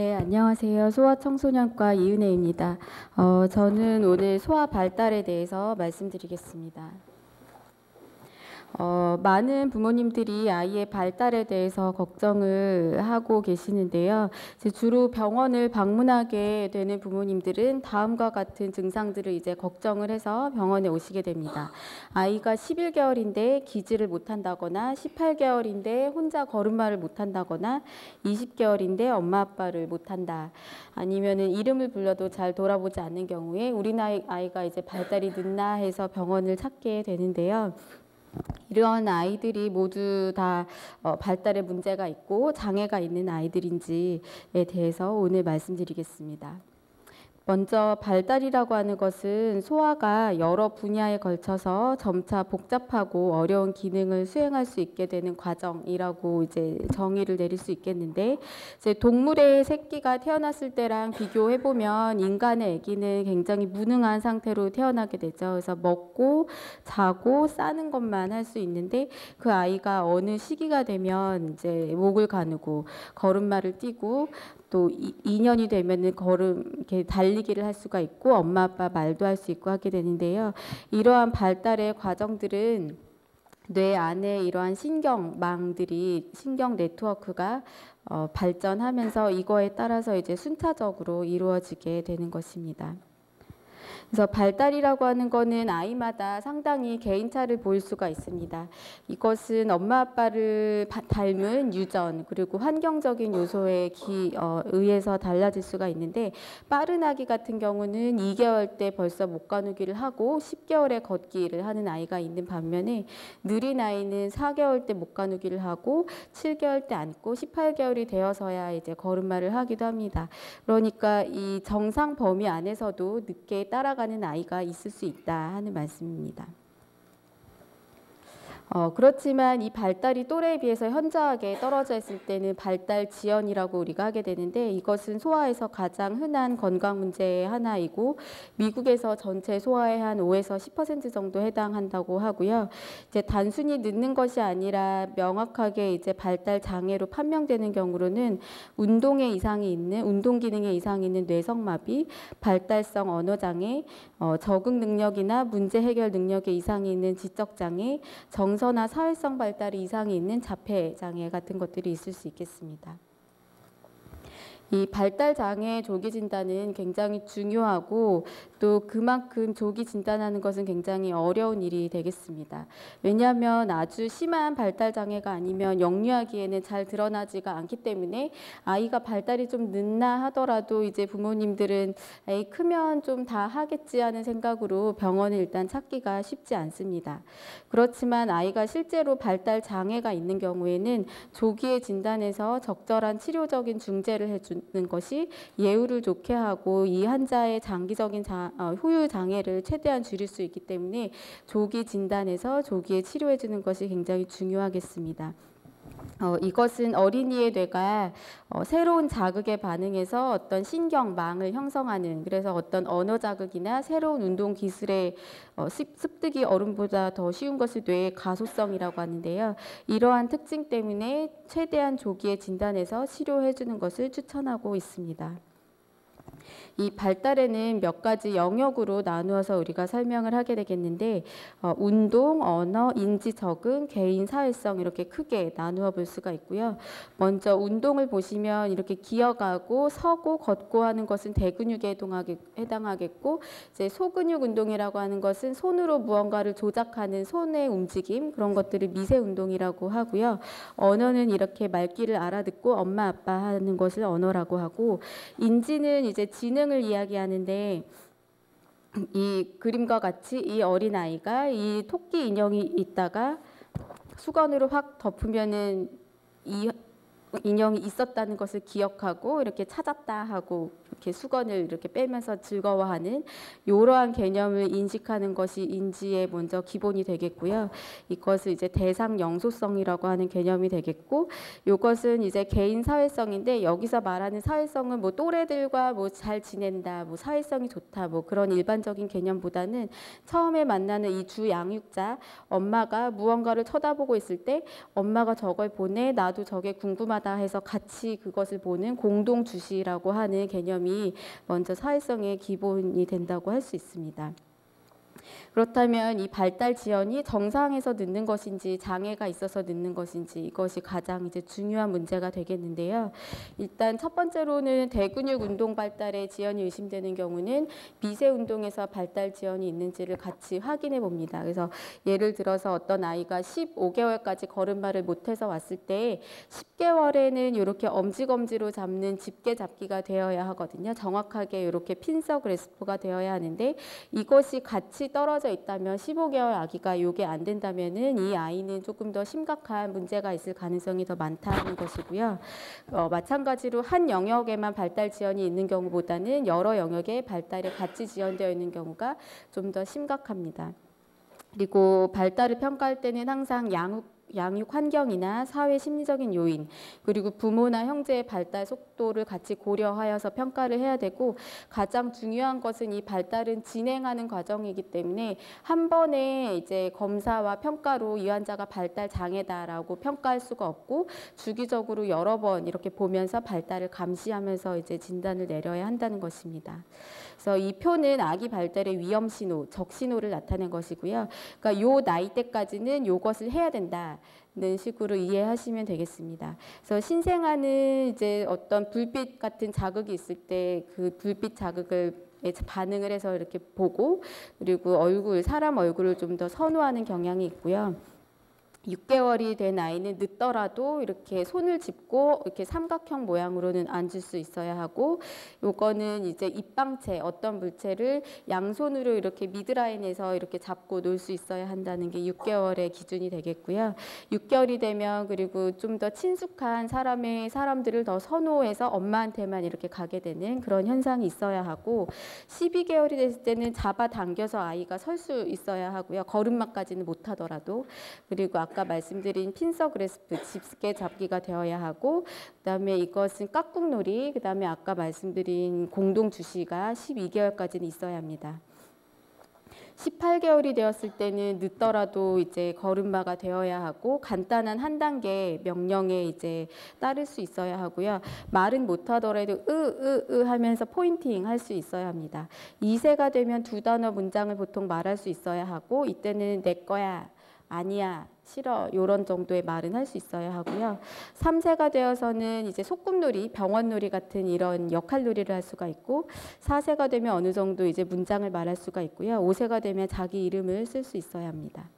네, 안녕하세요. 소아청소년과 이은혜입니다. 어, 저는 오늘 소아 발달에 대해서 말씀드리겠습니다. 어, 많은 부모님들이 아이의 발달에 대해서 걱정을 하고 계시는데요. 주로 병원을 방문하게 되는 부모님들은 다음과 같은 증상들을 이제 걱정을 해서 병원에 오시게 됩니다. 아이가 11개월인데 기지를 못한다거나 18개월인데 혼자 걸음마를 못한다거나 20개월인데 엄마 아빠를 못한다. 아니면은 이름을 불러도 잘 돌아보지 않는 경우에 우리 나이 아이가 이제 발달이 늦나 해서 병원을 찾게 되는데요. 이러한 아이들이 모두 다 어, 발달에 문제가 있고 장애가 있는 아이들인지에 대해서 오늘 말씀드리겠습니다. 먼저 발달이라고 하는 것은 소아가 여러 분야에 걸쳐서 점차 복잡하고 어려운 기능을 수행할 수 있게 되는 과정이라고 이제 정의를 내릴 수 있겠는데 이제 동물의 새끼가 태어났을 때랑 비교해 보면 인간의 아기는 굉장히 무능한 상태로 태어나게 되죠. 그래서 먹고 자고 싸는 것만 할 수 있는데 그 아이가 어느 시기가 되면 이제 목을 가누고 걸음마를 뛰고 또 2년이 되면은 걸음 이렇게 달리기를 할 수가 있고 엄마 아빠 말도 할 수 있고 하게 되는데요. 이러한 발달의 과정들은 뇌 안에 이러한 신경망들이 신경 네트워크가 어, 발전하면서 이거에 따라서 이제 순차적으로 이루어지게 되는 것입니다. 그래서 발달이라고 하는 거는 아이마다 상당히 개인차를 보일 수가 있습니다. 이것은 엄마 아빠를 닮은 유전 그리고 환경적인 요소에 기, 어, 의해서 달라질 수가 있는데 빠른 아기 같은 경우는 2개월 때 벌써 못 가누기를 하고 10개월에 걷기를 하는 아이가 있는 반면에 느린 아이는 4개월 때못 가누기를 하고 7개월 때 앉고 18개월이 되어서야 이제 걸음마를 하기도 합니다. 그러니까 이 정상 범위 안에서도 늦게 따라가 살아가는 아이가 있을 수 있다 하는 말씀입니다. 어, 그렇지만 이 발달이 또래에 비해서 현저하게 떨어져 있을 때는 발달 지연이라고 우리가 하게 되는데 이것은 소아에서 가장 흔한 건강 문제의 하나이고 미국에서 전체 소아의 한 5에서 10% 정도 해당한다고 하고요. 이제 단순히 늦는 것이 아니라 명확하게 이제 발달 장애로 판명되는 경우로는 운동에 이상이 있는 운동 기능에 이상이 있는 뇌성마비, 발달성 언어 장애, 어, 적응 능력이나 문제 해결 능력에 이상이 있는 지적 장애, 정 정서나 사회성 발달이 이상이 있는 자폐 장애 같은 것들이 있을 수 있겠습니다. 이 발달 장애 조기 진단은 굉장히 중요하고 또 그만큼 조기 진단하는 것은 굉장히 어려운 일이 되겠습니다. 왜냐하면 아주 심한 발달 장애가 아니면 영유아기에는 잘 드러나지가 않기 때문에 아이가 발달이 좀 늦나 하더라도 이제 부모님들은 에이 크면 좀 다 하겠지 하는 생각으로 병원을 일단 찾기가 쉽지 않습니다. 그렇지만 아이가 실제로 발달 장애가 있는 경우에는 조기에 진단해서 적절한 치료적인 중재를 해준 는 것이 예후를 좋게 하고 이 환자의 장기적인 자, 어, 후유 장애를 최대한 줄일 수 있기 때문에 조기 진단에서 조기에 치료해 주는 것이 굉장히 중요하겠습니다. 어, 이것은 어린이의 뇌가 어, 새로운 자극에 반응해서 어떤 신경망을 형성하는 그래서 어떤 언어 자극이나 새로운 운동 기술의 어, 습득이 어른보다 더 쉬운 것이 뇌의 가소성이라고 하는데요. 이러한 특징 때문에 최대한 조기에 진단해서 치료해 주는 것을 추천하고 있습니다. 이 발달에는 몇 가지 영역으로 나누어서 우리가 설명을 하게 되겠는데 어, 운동, 언어, 인지 적응, 개인 사회성 이렇게 크게 나누어 볼 수가 있고요. 먼저 운동을 보시면 이렇게 기어가고 서고 걷고 하는 것은 대근육에 해당하겠고 이제 소근육 운동이라고 하는 것은 손으로 무언가를 조작하는 손의 움직임 그런 것들을 미세 운동이라고 하고요. 언어는 이렇게 말귀를 알아듣고 엄마 아빠 하는 것을 언어라고 하고 인지는 이제 지능을 이야기하는데 이 그림과 같이 이 어린 아이가 이 토끼 인형이 있다가 수건으로 확 덮으면은 이 인형이 있었다는 것을 기억하고 이렇게 찾았다 하고 이렇게 수건을 이렇게 빼면서 즐거워하는 이러한 개념을 인식하는 것이 인지의 먼저 기본이 되겠고요. 이것을 이제 대상 영소성이라고 하는 개념이 되겠고 이것은 이제 개인 사회성인데 여기서 말하는 사회성은 뭐 또래들과 뭐 잘 지낸다, 뭐 사회성이 좋다, 뭐 그런 일반적인 개념보다는 처음에 만나는 이 주 양육자 엄마가 무언가를 쳐다보고 있을 때 엄마가 저걸 보내 나도 저게 궁금하다 해서 같이 그것을 보는 공동 주시라고 하는 개념이 먼저 사회성의 기본이 된다고 할 수 있습니다. 그렇다면 이 발달 지연이 정상에서 늦는 것인지 장애가 있어서 늦는 것인지 이것이 가장 이제 중요한 문제가 되겠는데요. 일단 첫 번째로는 대근육 운동 발달에 지연이 의심되는 경우는 미세 운동에서 발달 지연이 있는지를 같이 확인해 봅니다. 그래서 예를 들어서 어떤 아이가 15개월까지 걸음마를 못해서 왔을 때 10개월에는 이렇게 엄지검지로 잡는 집게 잡기가 되어야 하거든요. 정확하게 이렇게 핀서 그래스프가 되어야 하는데 이것이 같이 떨어져 있다면 15개월 아기가 이게 안 된다면은 이 아이는 조금 더 심각한 문제가 있을 가능성이 더 많다는 것이고요. 어, 마찬가지로 한 영역에만 발달 지연이 있는 경우보다는 여러 영역에 발달이 같이 지연되어 있는 경우가 좀 더 심각합니다. 그리고 발달을 평가할 때는 항상 양육 양육 환경이나 사회 심리적인 요인 그리고 부모나 형제의 발달 속도를 같이 고려하여서 평가를 해야 되고 가장 중요한 것은 이 발달은 진행하는 과정이기 때문에 한 번에 이제 검사와 평가로 이 환자가 발달 장애다라고 평가할 수가 없고 주기적으로 여러 번 이렇게 보면서 발달을 감시하면서 이제 진단을 내려야 한다는 것입니다. 그래서 이 표는 아기 발달의 위험 신호, 적 신호를 나타낸 것이고요. 그러니까 요 나이 때까지는 요것을 해야 된다. 는 식으로 이해하시면 되겠습니다. 그래서 신생아는 이제 어떤 불빛 같은 자극이 있을 때 그 불빛 자극을 반응을 해서 이렇게 보고 그리고 얼굴 사람 얼굴을 좀 더 선호하는 경향이 있고요. 6개월이 된 아이는 늦더라도 이렇게 손을 짚고 이렇게 삼각형 모양으로는 앉을 수 있어야 하고 요거는 이제 입방체 어떤 물체를 양손으로 이렇게 미드라인에서 이렇게 잡고 놀 수 있어야 한다는 게 6개월의 기준이 되겠고요. 6개월이 되면 그리고 좀 더 친숙한 사람의 사람들을 더 선호해서 엄마한테만 이렇게 가게 되는 그런 현상이 있어야 하고 12개월이 됐을 때는 잡아당겨서 아이가 설 수 있어야 하고요. 걸음마까지는 못 하더라도 그리고 말씀드린 핀서 그래스프 집게 잡기가 되어야 하고 그다음에 이것은 깍꿍놀이 그다음에 아까 말씀드린 공동 주시가 12개월까지는 있어야 합니다. 18개월이 되었을 때는 늦더라도 이제 걸음마가 되어야 하고 간단한 한 단계 명령에 이제 따를 수 있어야 하고요. 말은 못하더라도 으으으 하면서 포인팅 할 수 있어야 합니다. 2세가 되면 두 단어 문장을 보통 말할 수 있어야 하고 이때는 내 거야 아니야 싫어 이런 정도의 말은 할 수 있어야 하고요. 3세가 되어서는 이제 소꿉놀이, 병원놀이 같은 이런 역할놀이를 할 수가 있고 4세가 되면 어느 정도 이제 문장을 말할 수가 있고요. 5세가 되면 자기 이름을 쓸 수 있어야 합니다.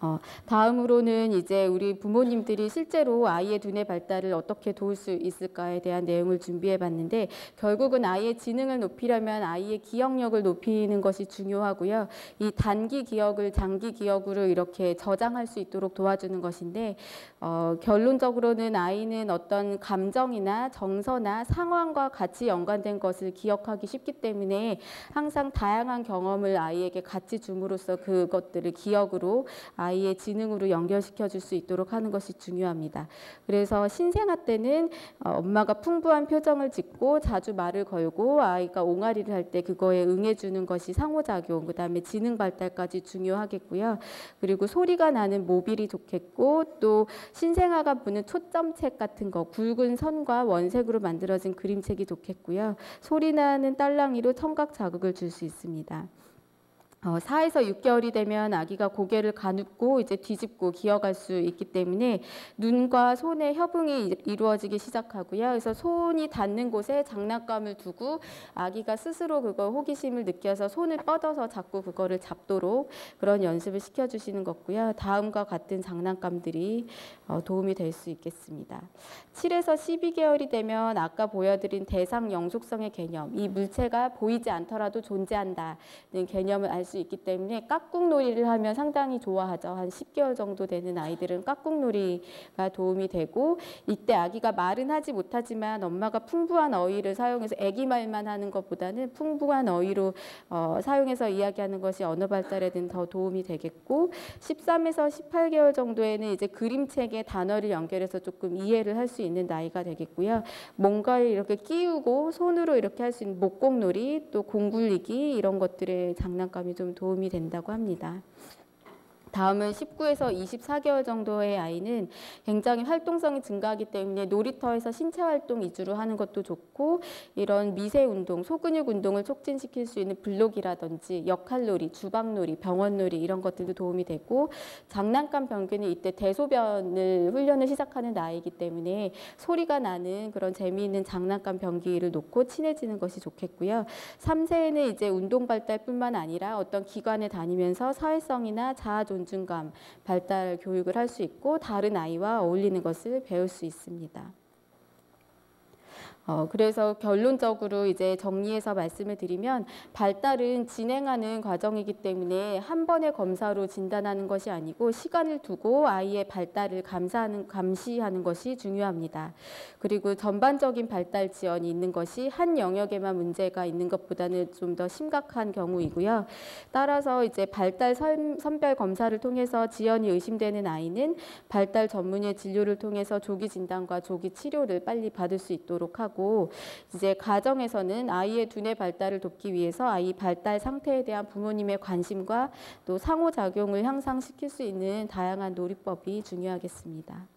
어, 다음으로는 이제 우리 부모님들이 실제로 아이의 두뇌 발달을 어떻게 도울 수 있을까에 대한 내용을 준비해 봤는데 결국은 아이의 지능을 높이려면 아이의 기억력을 높이는 것이 중요하고요. 이 단기 기억을 장기 기억으로 이렇게 저장할 수 있도록 도와주는 것인데 어, 결론적으로는 아이는 어떤 감정이나 정서나 상황과 같이 연관된 것을 기억하기 쉽기 때문에 항상 다양한 경험을 아이에게 같이 줌으로써 그것들을 기억으로 아 이의 지능으로 연결시켜 줄 수 있도록 하는 것이 중요합니다. 그래서 신생아 때는 어, 엄마가 풍부한 표정을 짓고 자주 말을 걸고 아이가 옹알이를 할 때 그거에 응해 주는 것이 상호작용, 그다음에 지능 발달까지 중요하겠고요. 그리고 소리가 나는 모빌이 좋겠고 또 신생아가 보는 초점책 같은 거 굵은 선과 원색으로 만들어진 그림책이 좋겠고요. 소리 나는 딸랑이로 청각 자극을 줄 수 있습니다. 어, 4에서 6개월이 되면 아기가 고개를 가눕고 이제 뒤집고 기어갈 수 있기 때문에 눈과 손의 협응이 이루어지기 시작하고요. 그래서 손이 닿는 곳에 장난감을 두고 아기가 스스로 그거 호기심을 느껴서 손을 뻗어서 자꾸 그거를 잡도록 그런 연습을 시켜주시는 것고요. 다음과 같은 장난감들이 어, 도움이 될 수 있겠습니다. 7에서 12개월이 되면 아까 보여드린 대상 영속성의 개념, 이 물체가 보이지 않더라도 존재한다는 개념을 알수 수 있기 때문에 깍꿍놀이를 하면 상당히 좋아하죠. 한 10개월 정도 되는 아이들은 깍꿍놀이가 도움이 되고 이때 아기가 말은 하지 못하지만 엄마가 풍부한 어휘를 사용해서 아기 말만 하는 것보다는 풍부한 어휘로 어, 사용해서 이야기하는 것이 언어 발달에는 더 도움이 되겠고 13에서 18개월 정도에는 이제 그림책에 단어를 연결해서 조금 이해를 할 수 있는 나이가 되겠고요. 뭔가를 이렇게 끼우고 손으로 이렇게 할 수 있는 목공놀이 또 공굴리기 이런 것들의 장난감이 좀 도움이 된다고 합니다. 다음은 19에서 24개월 정도의 아이는 굉장히 활동성이 증가하기 때문에 놀이터에서 신체 활동 위주로 하는 것도 좋고 이런 미세 운동, 소근육 운동을 촉진시킬 수 있는 블록이라든지 역할놀이, 주방놀이, 병원놀이 이런 것들도 도움이 되고 장난감 병균은 이때 대소변을 훈련을 시작하는 나이이기 때문에 소리가 나는 그런 재미있는 장난감 병기를 놓고 친해지는 것이 좋겠고요. 3세에는 이제 운동 발달뿐만 아니라 어떤 기관에 다니면서 사회성이나 자아 존 중감 발달 교육을 할 수 있고 다른 아이와 어울리는 것을 배울 수 있습니다. 어, 그래서 결론적으로 이제 정리해서 말씀을 드리면 발달은 진행하는 과정이기 때문에 한 번의 검사로 진단하는 것이 아니고 시간을 두고 아이의 발달을 감사하는, 감시하는 것이 중요합니다. 그리고 전반적인 발달 지연이 있는 것이 한 영역에만 문제가 있는 것보다는 좀 더 심각한 경우이고요. 따라서 이제 발달 선, 선별 검사를 통해서 지연이 의심되는 아이는 발달 전문의 진료를 통해서 조기 진단과 조기 치료를 빨리 받을 수 있도록 하고 이제 가정에서는 아이의 두뇌 발달을 돕기 위해서 아이 발달 상태에 대한 부모님의 관심과 또 상호작용을 향상시킬 수 있는 다양한 놀이법이 중요하겠습니다.